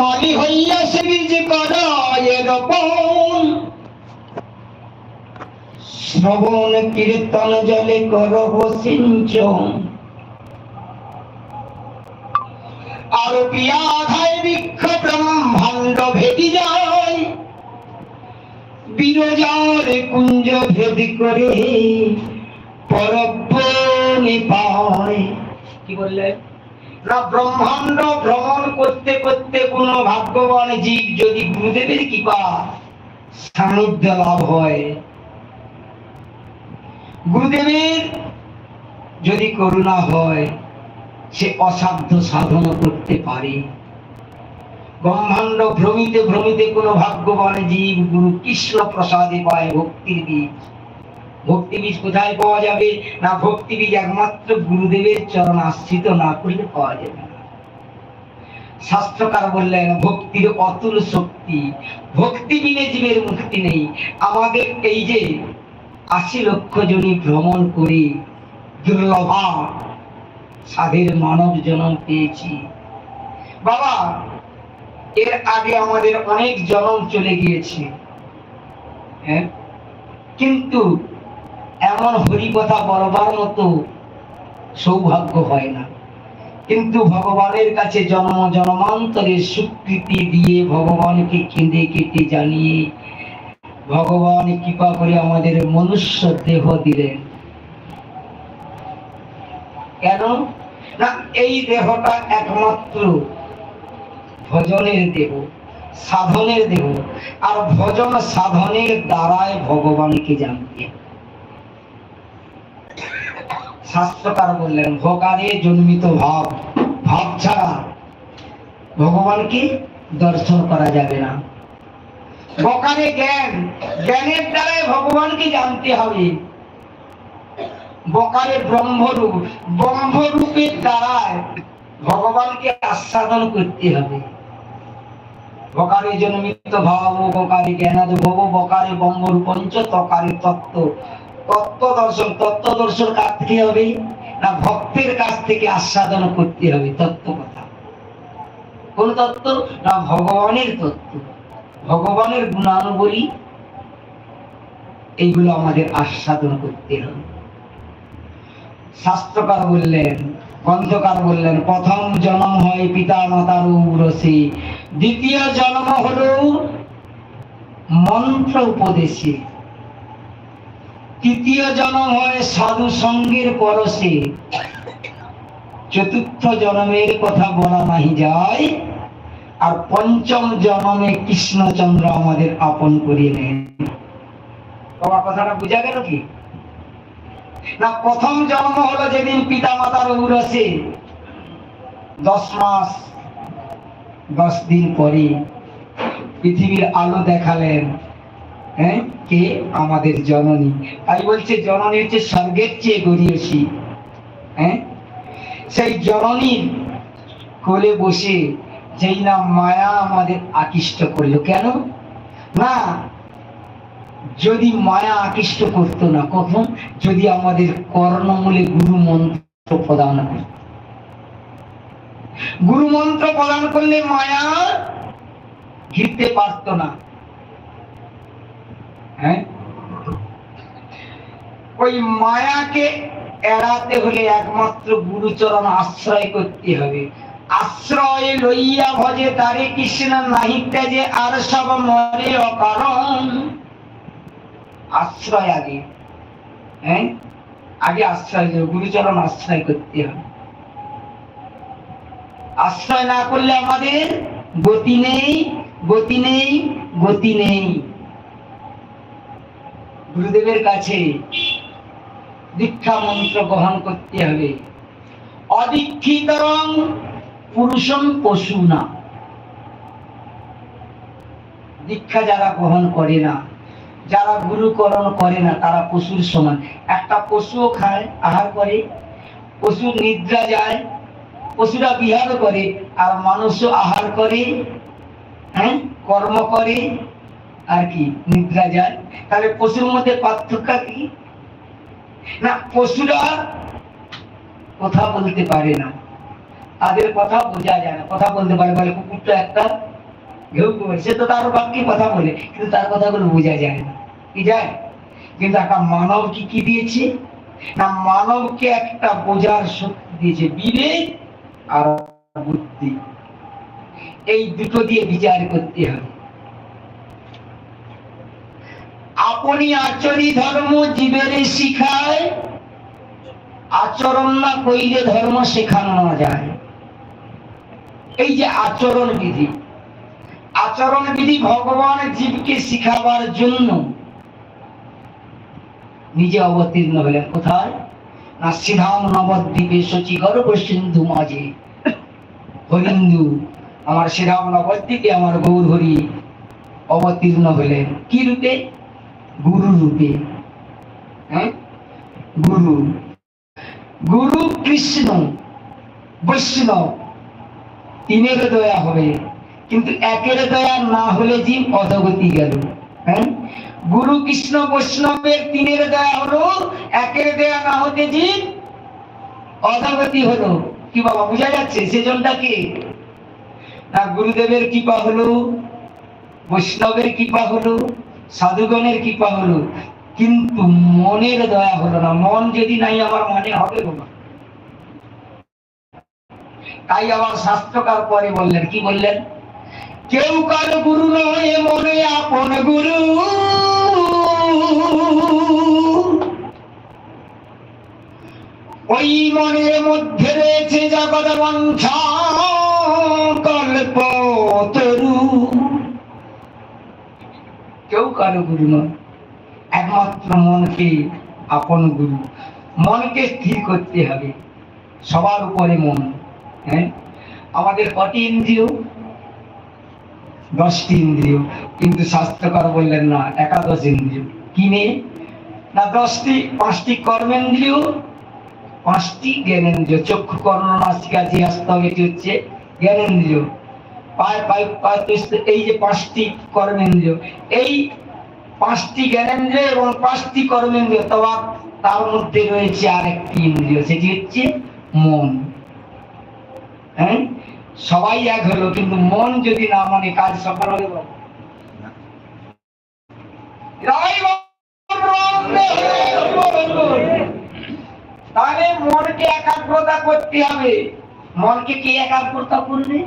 মালি হইয়া সে বীজ করায় শ্রবণ কীর্তন জলে করব সিঞ্চন আর পিয়াধায় বৃক্ষ ব্রহ্মাণ্ড ভেদি যায়। বিরজার কুঞ্জ ভেদ করে পরব্রমে পায়। কি বললেন ব্রহ্মাণ্ড ভ্রমণ করতে করতে কোন ভাগ্যবান জীব যদি গুরুদেবের কৃপা, সান্নিধ্য লাভ হয়। গুরুদেবের যদি করুণা হয়, সে অসাধ্য সাধন করতে পারে। ব্রহ্মাণ্ড ভ্রমিতে ভ্রমিতে কোন ভাগ্যবান জীব গুরু কৃষ্ণ প্রসাদে পায় ভক্তির বীজ। ভক্তি বীজ কোথায় পাওয়া যাবে? না ভক্তি বীজ একমাত্র গুরুদেবের চরণ আশ্রিত না করলে পাওয়া যাবে শাস্ত্রকার বললেন, ভক্তির অতুল শক্তি, ভক্তি বিনে জীবের মুক্তি নেই। আমাদের এই যে আশি লক্ষ জনী ভ্রমণ করে দুর্লভা সাধের মানব জনম পেয়েছি। বাবা, এর আগে আমাদের অনেক জনম চলে গিয়েছে। হ্যাঁ? কিন্তু এমন হরিকথা বলবার মতো সৌভাগ্য হয় না। কিন্তু ভগবানের কাছে জন্ম জন্মান্তরের স্বীকৃতি দিয়ে ভগবানকে কেঁদে কেটে জানিয়ে ভগবান কৃপা করে আমাদের মনুষ্য দেহ দিলেন। কেন? না, এই দেহটা একমাত্র ভজনের দেহ, সাধনের দেহ। আর ভজন সাধনের দ্বারাই ভগবানকে জানতে। শাস্ত্রকার বললেন ভোগারে জন্মিত ভাব ভাব ছাড়া ভগবানকে দর্শন করা যাবে না? ভোগারে জ্ঞান, জ্ঞানের দ্বারাই ভগবানকে জানতে হবে। বকারে ব্রহ্মরূপ, ব্রহ্মরূপের দ্বারায় ভগবানকে আস্বাদন করতে হবে। বকারে জন্মিত ভাব বকারে জ্ঞানাদ ভব বকারে ব্রহ্মরূপঞ্চ তকারে তত্ত্ব। তত্ত্ব দর্শন তত্ত্ব দর্শন কার থেকে হবে? না ভক্তের কাছ থেকে আস্বাদন করতে হবে? তত্ত্ব কথা। কোন তত্ত্ব? না ভগবানের তত্ত্ব। ভগবানের গুণানুবলী। এইগুলো আমাদের আস্বাদন করতে হবে। শাস্ত্রকার বললেন, গ্রন্থকার বললেন, প্রথম জন্ম হয় পিতা মাতার উরসে দ্বিতীয় জন্ম হলো মন্ত্র উপদেশে। তৃতীয় জন্ম হয় সাধু সঙ্গের পরশে। চতুর্থ জন্মের কথা বলা নাহি যায়। আর পঞ্চম জন্মে কৃষ্ণচন্দ্র আমাদের আপন করিয়ে নেন। বাবা কথাটা বোঝা গেল কি? না, প্রথম জন্ম হলো যেদিন পিতা মাতার উরসে দশ মাস, দশ দিন পরে পৃথিবীর আলো দেখালেন। হ্যাঁ? কে? আমাদের জননী। তাই বলছে, জননী হচ্ছে স্বর্গের চেয়ে গড়িয়েছি হ্যাঁ? সেই জননীর কোলে বসে যেই না মায়া আমাদের আকৃষ্ট করল। কেন? না, যদি মায়া আকৃষ্ট করতো না কখন? যদি আমাদের কর্ণমূলে গুরু মন্ত্র প্রদান করত। গুরু মন্ত্র প্রদান করলে মায়া ঘিরতে পারত না। হ্যাঁ ওই মায়াকে এড়াতে হলে একমাত্র গুরুচরণ আশ্রয় করতে হবে। আশ্রয় লইয়া ভজে তারে কৃষ্ণ নাহিতে যে আর সব মরে অকারণ। আশ্রয় আগে হ্যাঁ? আগে আশ্রয় গুরুচরণ আশ্রয় করতে হবে। আশ্রয় না করলে আমাদের গতি নেই গতি নেই গতি নেই। গুরুদেবের কাছে দীক্ষা মন্ত্র গ্রহণ করতে হবে। অদীক্ষিতরং পুরুষম পশু না দীক্ষা যারা গ্রহণ করে না, যারা গুরুকরণ করে না, তারা পশুর সমান। একটা পশুও খায়, আহার করে পশু নিদ্রা যায়, পশুরা বিহার করে, আর মানুষও আহার করে হ্যাঁ কর্ম করে আর কি, নিদ্রা যায়। তাহলে পশুর মধ্যে পার্থক্য কি? না, পশুরা কথা বলতে পারে না। তাদের কথা বোঝা যায় না। কথা বলতে পারে, বলে কুকুরটা একটা ঘেউ সে তো তার বাক্যে কথা বলে, কিন্তু তার কথাগুলো বোঝা যায় না। কি যায়? কিন্তু একটা মানব কি কি দিয়েছে? না, মানবকে একটা বোঝার শক্তি দিয়েছে, বিবেক আর বুদ্ধি। এই দুটো দিয়ে বিচার করতে হবে। আপনি আচরি ধর্ম জীবের শিখায়। আচরণ না কইলে ধর্ম শেখানো যায়। এই যে আচরণ বিধি। আচরণ বিধি ভগবান জীবকে শিখাবার জন্য নিজে অবতীর্ণ হলেন কোথায়? না শ্রীধাম নবদ্বীপে শচী গর্ভ সিন্ধু মাঝে। হরিন্দু আমার শ্রীরাম নবদ্বীপে আমার গৌর হরি অবতীর্ণ হলেন। কি রূপে? গুরু রূপে। হ্যাঁ? গুরু। গুরু কৃষ্ণ, বৈষ্ণব। তিনের দয়া হবে। কিন্তু একের দয়া না হলে জীব অধগতি গেল। হ্যাঁ? গুরু কৃষ্ণ, বৈষ্ণবের তিনের দয়া হলো, একের দয়া না হতে জীব অধগতি হলো। কি বাবা, বোঝা যাচ্ছে? সেজনটা কি? না, গুরুদেবের কৃপা হলো, বৈষ্ণবের কৃপা হলো সাধুগণের কৃপা হলো, কিন্তু মনের দয়া হলো না। মন যদি নাই, আমার মনে হবে বাবা তাই আবার শাস্ত্রকার পরে বললেন, কি বললেন? কেউ কারও গুরু নয়, মনে আপন গুরু। ওই মনের মধ্যে রয়েছে জগৎ বঞ্চা কল্প তরু কেউ কারও গুরু নয়। একমাত্র মনকে আপন গুরু। মনকে স্থির করতে হবে। সবার উপরে মন হ্যাঁ? আমাদের কটি ইন্দ্রিয়? দশটি ইন্দ্রিয়। কিন্তু স্বাস্থ্যকর বললেন না, একাদশ ইন্দ্রিয়। কিনে না, দশটি, পাঁচটি কর্মেন্দ্রিয়, পাঁচটি জ্ঞানেন্দ্রিয়। চক্ষু কর্ণ, নাসিকা জিহাস্তব এটি হচ্ছে জ্ঞানেন্দ্রিয়। এই যে পাঁচটি কর্মেন্দ্রিয়, এই পাঁচটি জ্ঞানেন্দ্রিয় এবং পাঁচটি কর্মেন্দ্রিয়, তবা তার মধ্যে রয়েছে আরেকটি ইন্দ্রিয়, সেটি হচ্ছে মন। হ্যাঁ? সবাই এক হলো, কিন্তু মন যদি না মানে কাজ সফল হবে। তাহলে মনকে একাগ্রতা করতে হবে। মনকে কি একাগ্রতা করবে?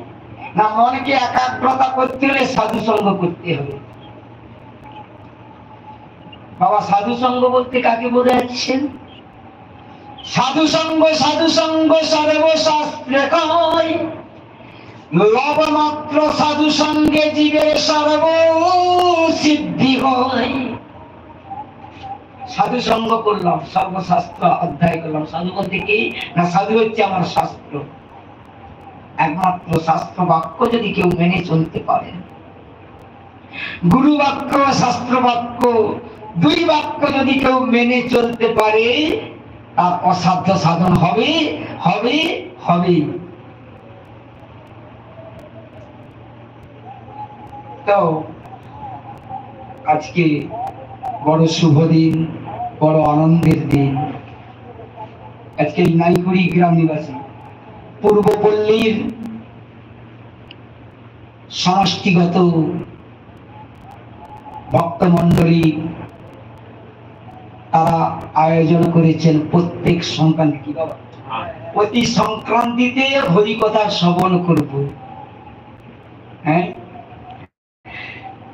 না, মনকে একাগ্রতা করতে হলে সাধু সঙ্গ করতে হবে। বাবা, সাধু সঙ্গ বলতে কাকে বোঝাচ্ছেন? সাধু সঙ্গ সাধু সঙ্গ সর্বশাস্ত্রে কয় লবমাত্র সাধু সঙ্গে জীবের সর্ব সিদ্ধি হয়। সাধু সঙ্গ করলাম, সর্বশাস্ত্র অধ্যায় করলাম। সাধু বলতে কি? না, সাধু হচ্ছে আমার শাস্ত্র। একমাত্র শাস্ত্র বাক্য যদি কেউ মেনে চলতে পারে। গুরু বাক্য শাস্ত্র বাক্য দুই বাক্য যদি কেউ মেনে চলতে পারে, তার অসাধ্য সাধন হবে হবে হবে তো, আজকে বড় শুভ দিন, বড় আনন্দের দিন। আজকে নাইকুড়ি গ্রাম নিবাসী পূর্বপল্লীর সমষ্টিগত ভক্তমণ্ডলী তারা আয়োজন করেছেন প্রত্যেক সংক্রান্তি প্রতি সংক্রান্তিতে হরিকথা শ্রবণ করব। হ্যাঁ?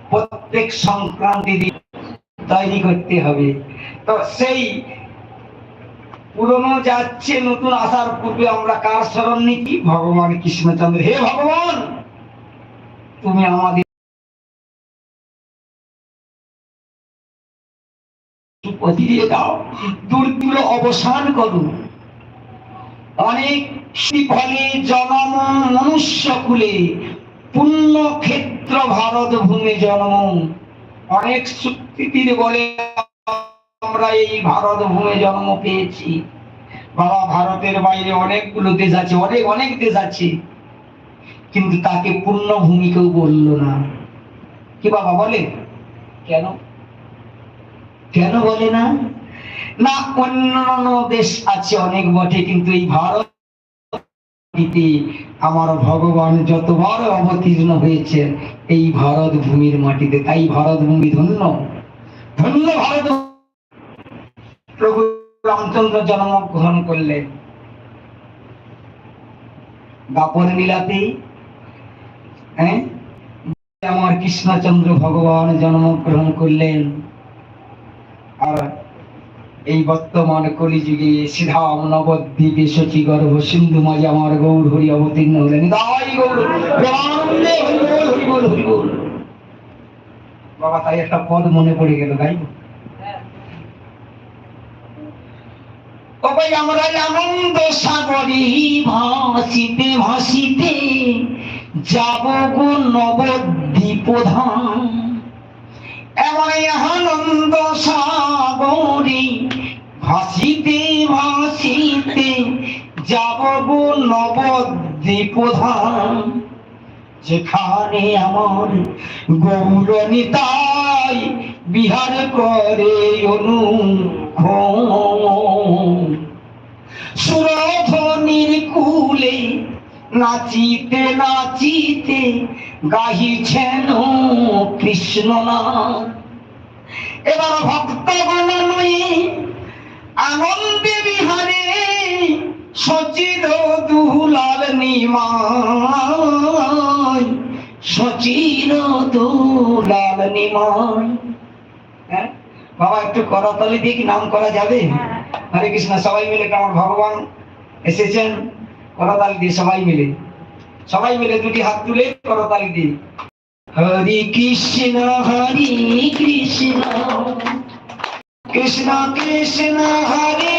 প্রত্যেক সংক্রান্তি তৈরি করতে হবে। তো সেই পুরনো যাচ্ছে নতুন আসার পূর্বে আমরা কার স্মরণ নিচ্ছি ভগবান কৃষ্ণচন্দ্র হে ভগবান! তুমি আমাদের অবসান করো অনেক ফলে মনুষ্য কুলে পুণ্য ক্ষেত্র ভারত ভূমি জন্ম। অনেক সুকৃতির বলে আমরা এই ভারত ভূমে জন্ম পেয়েছি। বাবা, ভারতের বাইরে অনেকগুলো দেশ আছে, অনেক অনেক দেশ আছে। কিন্তু তাকে পূর্ণ ভূমি কেউ বলল না। কি বাবা বলে? কেন? কেন বলে না? না অন্যান্য দেশ আছে, অনেক বটে, কিন্তু এই ভারত আমার ভগবান যতবার অবতীর্ণ হয়েছে, এই ভারত ভূমির মাটিতে। তাই ভারত ভূমি ধন্য। ধন্য ভারত প্রভু রামচন্দ্র জন্মগ্রহণ করলেন। দাপর লীলাতেই হ্যাঁ? আমার কৃষ্ণচন্দ্র ভগবান জন্মগ্রহণ করলেন। আর এই বর্তমান কলিযুগে সিধাম নবদ্বীপে শচী গর্ভ সিন্ধু মাঝে আমার গৌর হরি অবতীর্ণ হলেন বাবা, তাই একটা পদ মনে পড়ে গেল ভাই আমরা আনন্দ সাগরে ভাসিতে ভাসিতে যাব গো নবদ্বীপ এমন আনন্দ সাগরে ভাসিতে ভাসিতে যাব গো নবদ্বীপ ধাম যেখানে আমার গৌর নিতাই বিহার করে অনুক্ষণ সুরধ্বনির কুলে নাচিতে নাচিতে গাহিছেন কৃষ্ণ নাম এবার ভক্তগণ নয়ে আনন্দে বিহারে সচির দুলাল নিমায় সচির দুলাল নিমায় হ্যাঁ? বাবা একটু করতালি দিয়ে কি নাম করা যাবে? হরে কৃষ্ণ সবাই মিলে আমার ভগবান এসেছেন? করতালি দিয়ে সবাই মিলে। সবাই মিলে দুটি হাত তুলে করতালি দিয়ে। হরি কৃষ্ণ হরি কৃষ্ণ। কৃষ্ণ কৃষ্ণ, হরি